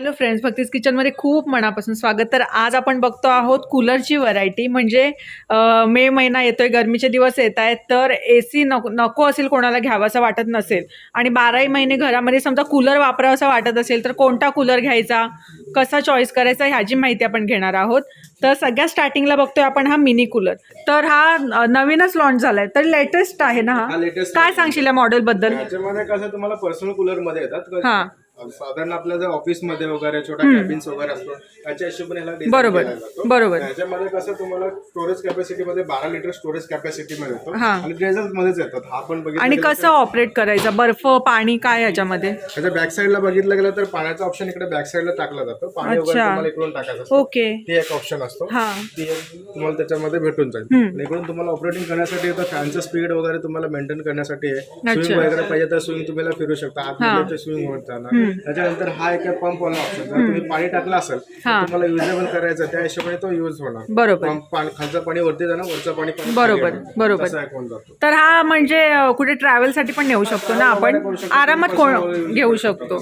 Hello friends भक्तीज किचनमध्ये खूप मनापासून स्वागत. तर आज आपण बघतो आहोत कूलरची व्हरायटी. म्हणजे मे महिना येतोय गरमीचे दिवस येत आहेत तर ए सी नको नको असेल कोणाला घ्यावासा वाटत नसेल. आणि बाराही महिने घरामध्ये समजा कूलर वापरावासा वाटत असेल तर कोणता कूलर घ्यायचा? कसा चॉईस करायचा? ह्याची माहिती आपण घेणार आहोत. तर सगळ्यात स्टार्टिंगला बघतोय आपण हा मिनी कूलर तर हा नवीनच लॉन्च झालाय. तर लेटेस्ट आहे ना हा? latest काय सांगशील या मॉडेल बद्दल? त्याच्यामध्ये कसं तुम्हाला पर्सनल कूलरमध्ये येतात. हा. साधारण आपल्या जर ऑफिसमध्ये वगैरे छोटा कॅबिन्स वगैरे असतो त्याच्या हिशोबाने ह्याला design बरोबर. केला जातो. बरोबर. त्याच्यामध्ये कसं तुम्हाला स्टोरेज कॅपॅसिटी मध्ये बारा लिटर स्टोरेज कॅपॅसिटी मध्ये हा. आणि ड्रेझल मध्येच येतात. हा पण बघितलं आणि गेलं कसं ऑपरेट करायचं? बर्फ पाणी काय ह्याच्यामध्ये? तर त्याच्या बॅक साईडला बघितलं गेलं तर पाण्याचा ऑप्शन इकडे बॅक साईडला टाकला जातो. पाणी वगैरे अच्छा. तुम्हाला इकडून टाकायचं असतं. ओके. ते एक ऑप्शन असतो. हा. ती एक तुम्हाला त्याच्यामध्ये भेटून जाईल. आणि इकडून तुम्हाला ऑपरेटिंग करण्यासाठी येतं फॅनचं स्पीड वगैरे तुम्हाला मेंटेन करण्यासाठी आहे. स्विंग वगैरे पाहिजे तर स्विंग तुम्हाला फिरू शकता. आतमध्ये स्विंग होत जाणार. त्याच्यानंतर हा एक पंप वाला ऑप्शन जर तुम्ही पाणी टाकलं असेल तर तुम्हाला युजेबल करायचं त्या हिशोबाने तो युज होणार. बरोबर. पंप पाणी खालचं पाणी वरती जाणार वरचं पाणी खाली बरोबर, येणार. बरोबर. तसं एक होऊन जातो. तर हा म्हणजे अ, कुठे ट्रॅव्हलसाठी पण नेऊ शकतो ना आपण? आरामात कोण घेऊ शकतो.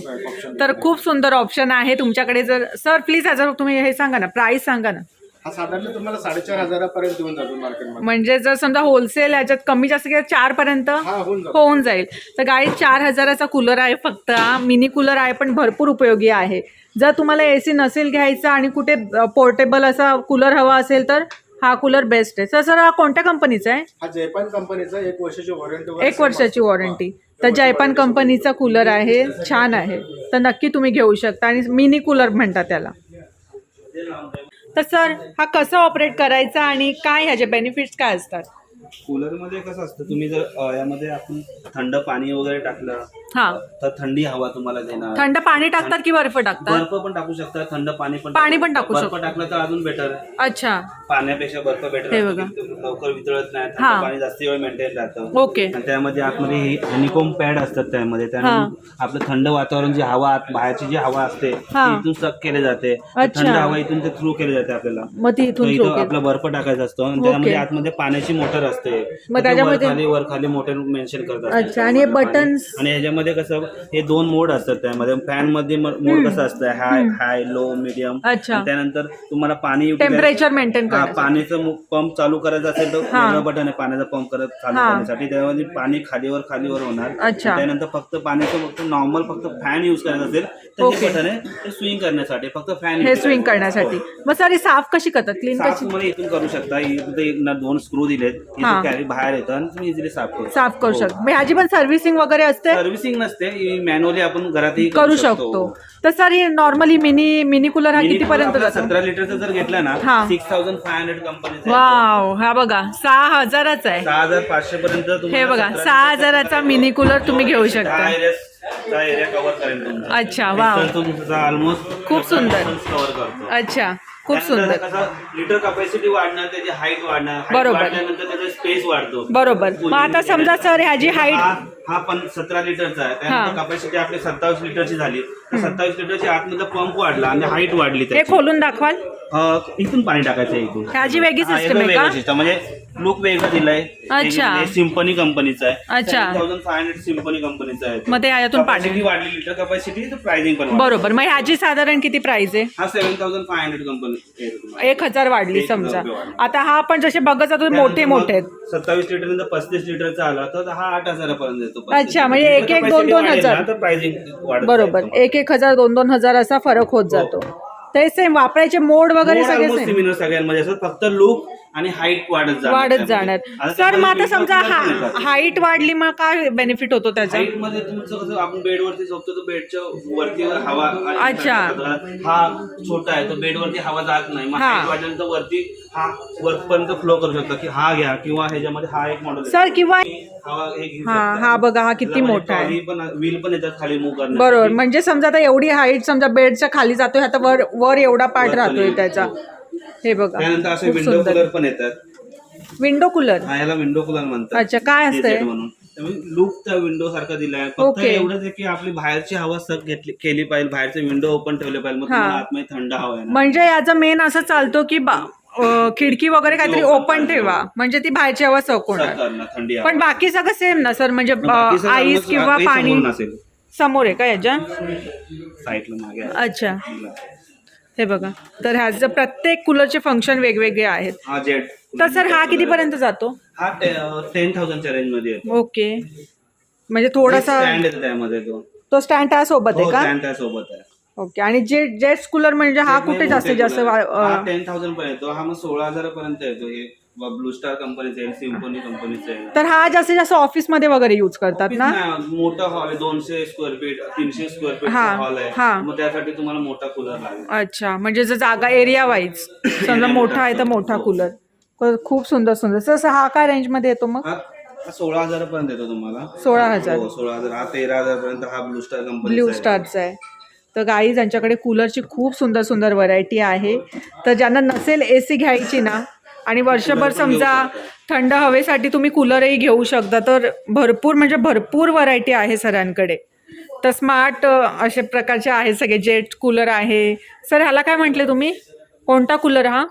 तर खूप सुंदर ऑप्शन आहे तुमच्याकडे. जर सर प्लीज ह्याचं तुम्ही हे सांगा ना प्राइस सांगा ना. हा साधारण तुम्हाला साडेचार हजारापर्यंत देऊन जातो मार्केटमध्ये. म्हणजे जर समजा होलसेल ह्याच्यात कमी जास्त केलं चार पर्यंत हा होऊन जातो. होऊन जाईल. तर गाडी चार हजाराचा कूलर आहे फक्त. मिनी कूलर आहे पण भरपूर उपयोगी आहे. जर तुम्हाला ए सी नसेल घ्यायचा आणि कुठे पोर्टेबल असा कूलर हवा असेल तर हा कूलर बेस्ट आहे. सर सर हा कोणत्या कंपनीचा आहे? हा जयपान कंपनीचा एक वर्षाची वॉरंटी एक वर्षाची वॉरंटी तर जयपान कंपनीचा कूलर आहे. छान आहे. तर नक्की तुम्ही घेऊ शकता आणि मिनी कूलर म्हणतात त्याला. तर सर हा कसा ऑपरेट करायचा आणि काय ह्याचे बेनिफिट्स काय असतात? कूलरमध्ये कसं असतं तुम्ही जर अ, यामध्ये आपण थंड पाणी वगैरे टाकलं हा. तर थंडी हवा तुम्हाला देणार. थंड पाणी टाकतात की बर्फ टाकतात? बर्फ पण टाकू शकता थंड पाणी पण पाणी पण टाकू बर्फ शकतो. टाकलं तर अजून बेटर अच्छा. पाण्यापेक्षा बर्फ बेटर हे बघा. लवकर वितळत नाही हा. थंड पाणी जास्त वेळ मेंटेन राहतं. ओके. आणि त्यामध्ये आतमध्ये हनिकोम पॅड असतात त्यामध्ये त्यामुळे आपलं थंड वातावरण जी हवा आत- बाहेरची जी हवा असते ती हा. इथून सक केले जाते. अच्छा. थंड हवा इथून ते थ्रू केले जाते आपल्याला. मग ती तर इथून इथं थ्रू आपला बर्फ टाकायचा असतो. आणि त्यामध्ये आतमध्ये पाण्याची मोटर असते. मग त्याच्यामध्ये- खाली वर खाली मोटर मेन्शन करतात. अच्छा, आणि हे buttons? आणि याच्यामध्ये कसं हे दोन मोड असतात त्यामध्ये. फॅनमध्ये मोड कसं असतं? हाय हाय लो मिडियम अच्छा. त्यानंतर तुम्हाला पाणी टेम्परेचर मेंटेन हा करा पाणीचं पंप चालू करायचं असेल तर वेगळं बटन आहे. पाण्याचा पंप करत चालू हा. करण्यासाठी. त्यामध्ये पाणी खालीवर खालीवर होणार. अच्छा. त्यानंतर फक्त पाण्याचं फक्त नॉर्मल फक्त फॅन यूज करायचं असेल तर. हे बटन आहे ते स्विंग करण्यासाठी. फक्त फॅन हे स्विंग करण्यासाठी. मग सर ही साफ कशी करतात? क्लीन साफ कशी? तुम्हाला इथून करू शकता. इथं एक ना दोन स्क्रू दिलेत. हा. कॅरी बाहेर येतं आणि तुम्ही इझिली साफ करू साफ करू शकतो. मग ह्याची पण सर्व्हिसिंग वगैरे असते? सर्व्हिसिंग नसते मॅन्युअली आपण घरातही करू शकतो. तर सर हे नॉर्मली मिनी मिनी कूलर हा किती पर्यंत जातो? सतरा लिटरचा जर घेतला ना हा. सिक्स थाउजंड फाय हंड्रेड कंपनीचा वाव हा बघा सहा हजाराचा आहे. सहा हजार पाचशे पर्यंत हे बघा सहा हजाराचा मिनी कूलर तुम्ही घेऊ शकता. एरिया कव्हर करेल अच्छा वाव ऑलमोस्ट खूप सुंदर. कव्हर करतो. अच्छा. खूप सुंदर. लिटर कपॅसिटी वाढणार त्याची हाईट वाढणार बरोबर. वाढल्यानंतर त्याचा स्पेस वाढतो. बरोबर. मग आता समजा सर ह्याची हाईट हा हा पण सतरा लिटरचा आहे. त्यानंतर कपॅसिटी आपली सत्तावीस लिटरची झाली. तर सत्तावीस लिटरची आतमध्ये पंप वाढला आणि हाईट वाढली हे त्याची. खोलून दाखवाल. इथून पाणी टाकायचं आहे इथून. ह्याची वेगळी हा, सिस्टम आहे का? वेगळं system. म्हणजे लुक वेगळं दिलंय. अच्छा. सिम्पनी कंपनीचा आहे. अच्छा. थाउजंड फाय हंड्रेड सिम्पनी कंपनीचा आहे मग ते पाणी वाढली लिटर कपॅसिटी प्राइसिंग पण वाढली. बरोबर. मग ह्याची साधारण किती प्राइस आहे? हा seven thousand five hundred company एक हजार वाढली एक हजार समजा. रुपये वाढली. आता हा पण जसे बघत जातो मोठे मोठे आहेत. सत्तावीस लिटर नंतर पस्तीस लिटरचा आला तर हा आठ हजारापर्यंत येतो. अच्छा, म्हणजे एक- एक, दोन- दोन हजार. प्राइसिंग बरोबर. एक एक हजार दोन दोन हजार असा फरक होत जातो. ते सेम वापरायचे मोड वगैरे सगळे सेम similar सगळ्यांमध्ये असतात. फक्त लुक आणि हाईट वाढत जाणार वाढत त्यामध्ये. जाणार आता सर मग आता त्यामध्ये समजा पण. हाईट वाढली मग काय बेनिफिट होतो त्याचा हाईटमध्ये तुमचं कसं आपण बेडवरती झोपतो तर बेडच्या वरती हवा आणि अच्छा. हा छोटा आहे तो बेडवरती हवा जात नाही मग हा. हाईट वाढल्यानंतर वरती हा वरपर्यंत फ्लो करू शकतो की हा घ्या किंवा ह्याच्यामध्ये हा एक मॉडेल सर किंवा हवा हे घेऊ हा शकता. हा बघा हा किती मोठा आहे trolley पण व्हील पण येतात खाली मूव करण्यासाठी बरोबर म्हणजे समजा आता एवढी हाईट समजा बेडच्या खाली जातोय आता वर वर एवढा पार्ट वर राहतोय. त्याचा हे बघा त्यानंतर असे खूप विंडो सुंदर. कूलर पण येतात. विंडो कूलर हा याला विंडो कूलर म्हणतात. अच्छा काय असतंय? DZ म्हणून. लुक त्या विंडो सारखा दिलाय. फक्त Okay. एवढंच आहे की आपली बाहेरची हवा सग घेतली केली पाहिजे बाहेरचे विंडो ओपन ठेवले पाहिजे मग हा. तुम्हाला आतमध्ये थंड हवा आहे म्हणजे याचा मेन असं चालतो की बा- अं, खिडकी वगैरे काहीतरी ओपन. ठेवा. म्हणजे ती बाहेरची हवा सक होणार. थंडी हवा. पण बाकी सगळं सेम ना सर म्हणजे बाकी सगळं आईस किंवा पाणी असेल समोर आहे का याच्या? साईडला मागे आहे. अच्छा. हे बघा. तर ह्याचं प्रत्येक कूलरचे फंक्शन वेगवेगळे आहेत. हा जेट तर सर हा कितीपर्यंत जातो? हा टेन थाउजंडच्या रेंजमध्ये येतो. ओके. म्हणजे थोडासा स्टँड येतो त्यामध्ये तो. तो स्टँड त्यासोबत आहे हो का? स्टँड त्यासोबत आहे. ओके. आणि जे जेट्स कूलर म्हणजे हा कुठे जास्तीत जास्त वा- अं, टेन थाउजंड पर्यंत येतो. हा मग सोळा हजारापर्यंत येतो. हे ब्लू स्टार कंपनीचा आहे सिम्फोनी कंपनीचा आहे तर हा जास्तीत जास्त ऑफिसमध्ये वगैरे यूज करतात ऑफिस ना? नाही, मोठा हॉल आहे दोनशे स्क्वेअर फीट तीनशे स्क्वेअर फीट हा, हॉल हा. आहे मग त्यासाठी तुम्हाला मोठा कूलर लागेल. अच्छा म्हणजे जर जागा एरिया वाईज समजा मोठा आहे तर मोठा कूलर खूप सुंदर सुंदर. तसं हा काय रेंजमध्ये येतो मग? हा हा सोळा हजारापर्यंत येतो तुम्हाला. सोळा हजार. हो सोळा हजार. हा तेरा हजारपर्यंत हा ब्लू स्टार कंपनी ब्ल्यू स्टारचा आहे. तर गाई यांच्याकडे कूलरची खूप सुंदर सुंदर व्हरायटी आहे. तर ज्यांना नसेल ए सी घ्यायची ना आणि वर्षभर समजा थंड हवेसाठी तुम्ही कूलरही घेऊ शकता. तर भरपूर म्हणजे भरपूर व्हरायटी आहे सरांकडे. तर स्मार्ट असे प्रकारचे आहे सगळे. जेट कूलर आहे. सर ह्याला काय म्हटले तुम्ही? कोणता कूलर हा?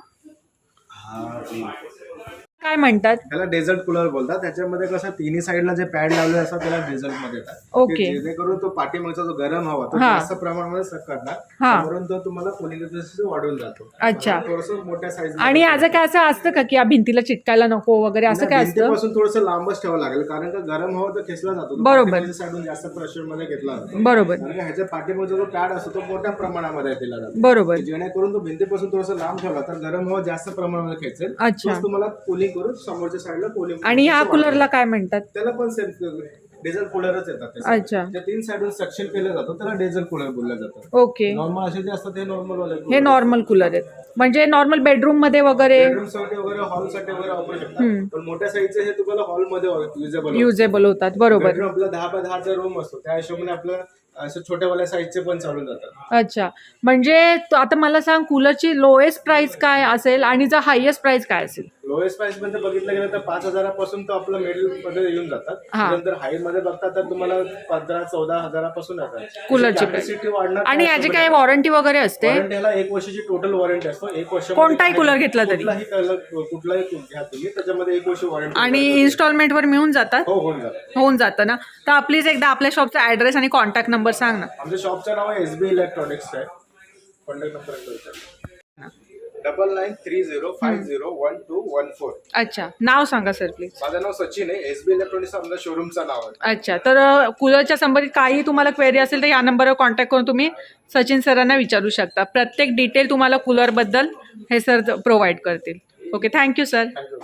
काय म्हणतात? त्याला डेझर्ट कूलर बोलतात. त्याच्यामध्ये कसं तिन्ही साईडला जे पॅड लावले असतात त्याला डेझर्टमध्ये येतात. ओके. ते जेणेकरून तो पाठीमागचा जो गरम हवा तो हा. जास्त प्रमाणामध्ये करणार. हा. तो तुम्हाला कुलिंग वाढून जातो. अच्छा. थोडस मोठ्या साईज आणि याचं काय असं असतं का की या भिंतीला चिटकायला नको वगैरे असं काय असतं? पासून थोडस लांबच ठेवावं लागेल. कारण का गरम हवा तर खेचला जातो. तो बरोबर. पाठीमागच्या साईडून जास्त प्रेशरमध्ये घेतला जातो. बरोबर. कारण का ह्याच्या पाठीमागचा जो पॅड असतो तो मोठ्या प्रमाणामध्ये दिला जातो. बरोबर. जेणेकरून तो भिंतीपासून थोडस लांब ठेवला तर गरम हवा जास्त प्रमाणामध्ये खेचेल. अच्छा. तोच तुम्हाला कूलिंग करून समोरच्या साईडला कूलिंग आणि ह्या कूलरला काय म्हणतात? त्याला पण सेम डिझेल कूलरच येतात ते. अच्छा. त्या तीन साईडून सक्शन केलं जातं त्याला डिझेल कूलर बोललं जातं. ओके. नॉर्मल असे जे असतात ते नॉर्मल वाले हे नॉर्मल कूलर आहेत. म्हणजे नॉर्मल बेडरूममध्ये वगैरे? बेडरूमसाठी वगैरे हॉलसाठी वगैरे वापरू पण मोठ्या साईजचे हे तुम्हाला हॉलमध्ये युजेबल युजेबल होतात बरोबर. बेडरूम आपला दहा बाय दहाचा रूम असतो. त्या हिशोबाने आपलं असं छोट्यावाल्या साईजचे पण चालून जातात. अच्छा. म्हणजे त- आता मला सांग कूलरची लोएस्ट प्राइस काय असेल आणि जर हायएस्ट प्राइस काय असेल? लोएस्ट प्राइसमध्ये बघितलं गेलं तर पाच हजारापासून तो आपलं मिडलमध्ये येऊन जातात. हा. नंतर हायमध्ये बघता तर तुम्हाला पंधरा चौदा हजारापासून येतात कूलरची कॅपॅसिटी वाढणार आणि याची काय वॉरंटी वगैरे असते? ह्याला एक वर्षाची टोटल वॉरंटी असतो. एक वर्ष कोणताही cooler घेतला तरी? कुठलाही कलर कुठलाही घ्या तुम्ही त्याच्यामध्ये एक वर्ष वॉरंटी आणि इन्स्टॉलमेंटवर मिळून जातात? हो होऊन जातं. होऊन जातं ना? तर प्लीज एकदा आपल्या शॉपचा ॲड्रेस आणि कॉन्टॅक्ट नंबर सांग ना. आमच्या शॉपचं नाव आहे एस बी इलेक्ट्रॉनिक्स आहे contact number double nine three zero zero one two one four. अच्छा नाव सांगा सर प्लीज माझं नाव सचिन आहे. एस बी इलेक्ट्रॉनिक्स आमच्या शोरूमचं नाव आहे. अच्छा तर कूलरच्या संबंधित काही तुम्हाला क्वेरी असेल तर या नंबरवर कॉन्टॅक्ट करून तुम्ही सचिन सरांना विचारू शकता. प्रत्येक डिटेल तुम्हाला कूलरबद्दल हे सर प्रोव्हाइड करतील. Okay thank you sir thank you